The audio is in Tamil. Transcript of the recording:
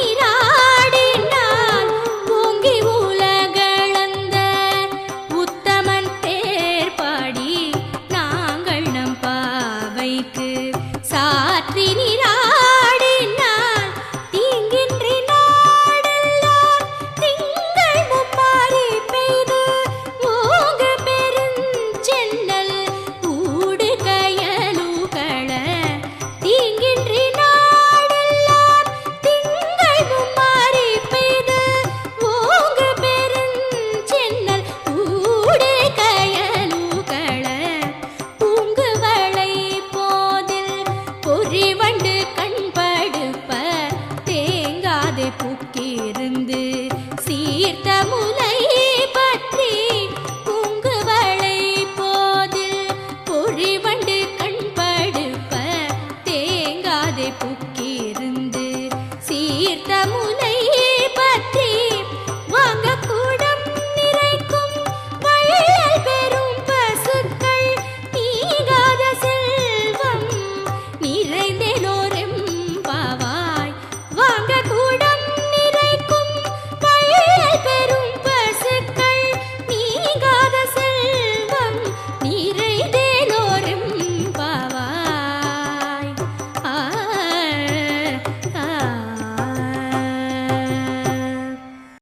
நிரா இருந்து சீர்த்த முலை பற்றி பூங்குவளை போதில் பொழிவண்டு கண்படுப்ப தேங்காதை புக்கிருந்து சீர்த்த முலை